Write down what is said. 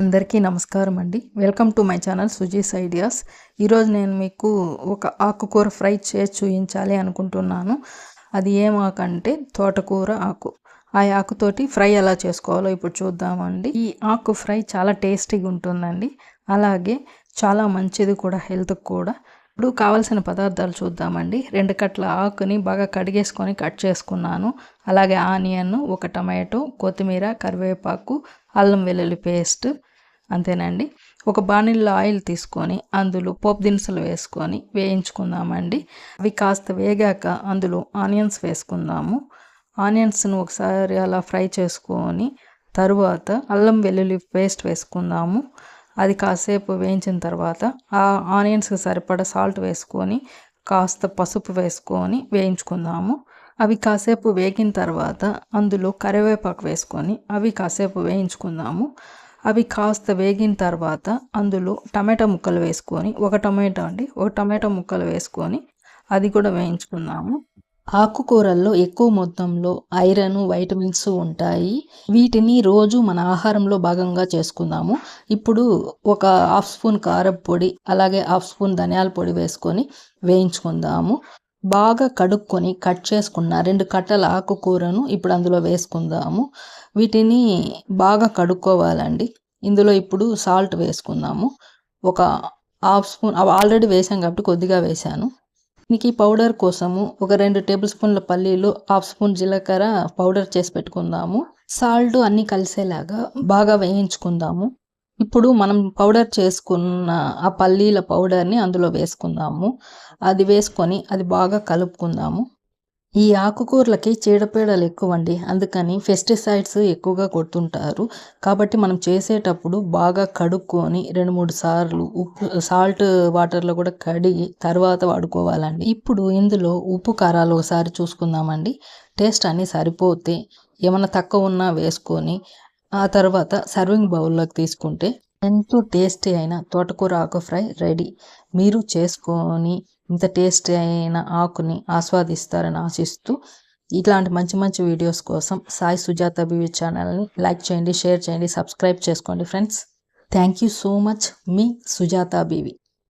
అందరికీ నమస్కారం అండి. Welcome to my channel Suji's ideas. ఈరోజు నేను మీకు ఒక ఆకుకూర ఫ్రై చేసి చూపించాలి అనుకుంటున్నాను. అది ఏం ఆకు అంటే తోటకూర ఆకు. ఆ ఆకుతోటి ఫ్రై ఎలా చేసుకోవాలో ఇప్పుడు చూద్దామండి. ఈ ఆకు ఫ్రై చాలా టేస్టీగా ఉంటుందండి. అలాగే చాలా మంచిది కూడా హెల్త్కి కూడా. ఇప్పుడు కావాల్సిన పదార్థాలు చూద్దామండి. రెండు కట్ల ఆకుని బాగా కడిగేసుకొని కట్ చేసుకున్నాను. అలాగే ఆనియన్ ఒక టమాటో కొత్తిమీర కరివేపాకు అల్లం వెల్లుల్లి పేస్ట్ అంతేనండి. ఒక బాణీల్లో ఆయిల్ తీసుకొని అందులో పోపు దినుసులు వేసుకొని వేయించుకుందామండి. అవి కాస్త వేగాక అందులో ఆనియన్స్ వేసుకుందాము. ఆనియన్స్ను ఒకసారి అలా ఫ్రై చేసుకొని తరువాత అల్లం వెల్లుల్లి పేస్ట్ వేసుకుందాము. అది కాసేపు వేయించిన తర్వాత ఆ ఆనియన్స్కి సరిపడా సాల్ట్ వేసుకొని కాస్త పసుపు వేసుకొని వేయించుకుందాము. అవి కాసేపు వేగిన తర్వాత అందులో కరివేపాకు వేసుకొని అవి కాసేపు వేయించుకుందాము. అవి కాస్త వేగిన తర్వాత అందులో టమాటా ముక్కలు వేసుకొని ఒక టమాటా అండి ఒక టమాటా ముక్కలు వేసుకొని అది కూడా వేయించుకుందాము. ఆకుకూరల్లో ఎక్కువ మొత్తంలో ఐరన్ వైటమిన్స్ ఉంటాయి. వీటిని రోజు మన ఆహారంలో భాగంగా చేసుకుందాము. ఇప్పుడు ఒక హాఫ్ స్పూన్ కారం పొడి అలాగే హాఫ్ స్పూన్ ధనియాల పొడి వేసుకొని వేయించుకుందాము. బాగా కడుక్కొని కట్ చేసుకున్న రెండు కట్టల ఆకుకూరను ఇప్పుడు అందులో వేసుకుందాము. వీటిని బాగా కడుక్కోవాలండి. ఇందులో ఇప్పుడు సాల్ట్ వేసుకుందాము. ఒక హాఫ్ స్పూన్ ఆల్రెడీ వేసాం కాబట్టి కొద్దిగా వేశాను. దీనికి పౌడర్ కోసము ఒక రెండు టేబుల్ స్పూన్ల పల్లీలు హాఫ్ స్పూన్ జీలకర్ర పౌడర్ చేసి పెట్టుకుందాము. సాల్ట్ అన్నీ కలిసేలాగా బాగా వేయించుకుందాము. ఇప్పుడు మనం పౌడర్ చేసుకున్న ఆ పల్లీల పౌడర్ని అందులో వేసుకుందాము. అది వేసుకొని అది బాగా కలుపుకుందాము. ఈ ఆకుకూరలకి చీడపీడలు ఎక్కువ అండి అందుకని పెస్టిసైడ్స్ ఎక్కువగా కొడుతుంటారు. కాబట్టి మనం చేసేటప్పుడు బాగా కడుక్కొని రెండు మూడు సార్లు ఉప్పు సాల్ట్ వాటర్లో కూడా కడిగి తర్వాత వాడుకోవాలండి. ఇప్పుడు ఇందులో ఉప్పు కారాలు ఒకసారి చూసుకుందామండి. టేస్ట్ అన్నీ సరిపోతే ఏమైనా తక్కువ ఉన్నా వేసుకొని ఆ తర్వాత సర్వింగ్ బౌల్లోకి తీసుకుంటే ఎంతో టేస్టీ అయిన తోటకూర ఆకు ఫ్రై రెడీ. మీరు చేసుకొని ఇంత టేస్ట్ అయిన ఆకుని ఆస్వాదిస్తారని ఆశిస్తూ ఇట్లాంటి మంచి మంచి వీడియోస్ కోసం సాయి సుజాత బీవీ ఛానల్ని లైక్ చేయండి షేర్ చేయండి సబ్స్క్రైబ్ చేసుకోండి friends. Thank you so much me Sujatha BV